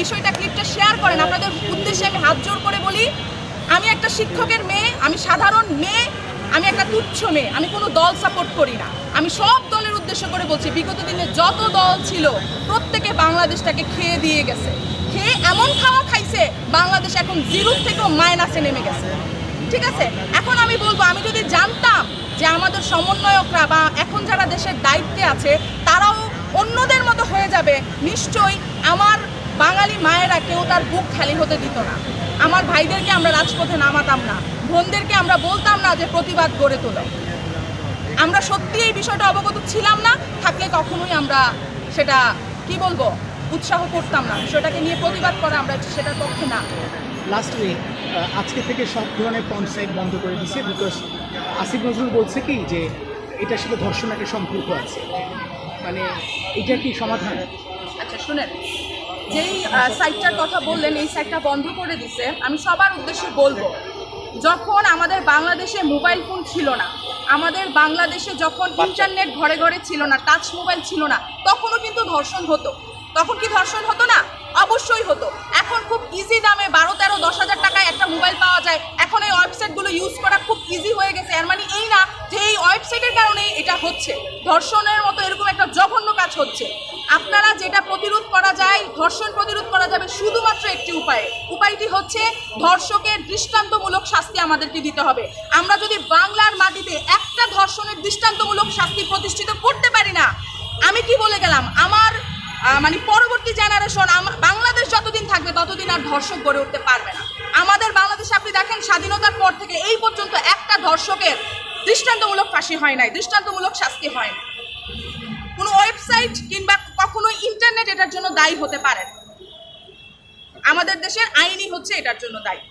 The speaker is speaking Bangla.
বিষয়টা ক্লিপটা শেয়ার করেন। আপনাদের উদ্দেশ্যে আমি হাত জোর করে বলি, আমি একটা শিক্ষকের মেয়ে, আমি সাধারণ মেয়ে, আমি একটা তুচ্ছ মেয়ে, আমি কোনো দল সাপোর্ট করি না। আমি সব দলের উদ্দেশ্য করে বলছি, বিগত দিনে যত দল ছিল, প্রত্যেকে বাংলাদেশটাকে খেয়ে দিয়ে গেছে। খেয়ে এমন খাওয়া খাইছে, বাংলাদেশ এখন জিরো থেকেও মাইনাসে নেমে গেছে। ঠিক আছে? এখন আমি বলব, আমি যদি জানতাম যে আমাদের সমন্বয়করা বা এখন যারা দেশের দায়িত্বে আছে, তারাও অন্যদের মতো হয়ে যাবে, নিশ্চয়ই আমার বাঙালি মায়েরা কেউ তার বুক খালি হতে দিত না। আমার ভাইদেরকে আমরা রাজপথে নামাতাম না। বোনদেরকে আমরা বলতাম না যে প্রতিবাদ গড়ে তোলো। আমরা সত্যি এই বিষয়টা অবগত ছিলাম না থাকলে কখনোই আমরা সেটা কি বলব উৎসাহ করতাম না। বিষয়টাকে নিয়ে প্রতিবাদ করা আমরা সেটার পক্ষে না। লাস্ট উইক আজকে থেকে সব ধরনের পঞ্চায়েত বন্ধ করে দিছে বিকজ আসিফ নজরুল বলছে কি যে এটার সাথে ধর্ষণ একটা সম্পর্ক আছে। মানে এটা কি সমাধান? আচ্ছা শুনেন। যেই সাইটটার কথা বললেন এই সাইটটা বন্ধ করে দিছে আমি সবার উদ্দেশ্যে বলব যখন আমাদের বাংলাদেশে মোবাইল ফোন ছিল না আমাদের বাংলাদেশে যখন ইন্টারনেট ঘরে ঘরে ছিল না টাচ মোবাইল ছিল না তখনও কিন্তু ধর্ষণ হতো। তখন কি ধর্ষণ হতো না? অবশ্যই হতো। এখন খুব ইজি দামে বারো তেরো দশ হাজার টাকায় একটা মোবাইল পাওয়া যায়। এখন এই ওয়েবসাইটগুলো ইউজ করা খুব ইজি হয়ে গেছে। এর মানে এই না যে এই ওয়েবসাইটের কারণেই এটা হচ্ছে। ধর্ষণের মতো এরকম একটা জঘন্য কাজ হচ্ছে। ধর্ষণ প্রতিরোধ করা যাবে শুধুমাত্র একটি উপায়ে। উপায়টি হচ্ছে ধর্ষকের দৃষ্টান্তমূলক শাস্তি আমাদেরকে দিতে হবে। আমরা যদি বাংলার মাটিতে একটা ধর্ষণের দৃষ্টান্তমূলক শাস্তি প্রতিষ্ঠিত করতে পারি না, আমি কি বলে গেলাম? আমার মানে পরবর্তী জেনারেশন বাংলাদেশ যতদিন থাকবে ততদিন আর ধর্ষক গড়ে উঠতে পারবে না। আমাদের বাংলাদেশে আপনি দেখেন, স্বাধীনতার পর থেকে এই পর্যন্ত একটা ধর্ষকের দৃষ্টান্তমূলক ফাঁসি হয় নাই, দৃষ্টান্তমূলক শাস্তি হয় না কোনো ওয়েবসাইট কিংবা কখনো ইন্টারনেট এটার জন্য দায়ী হতে পারেন। আমাদের দেশের আইনই হচ্ছে এটার জন্য দায়ী।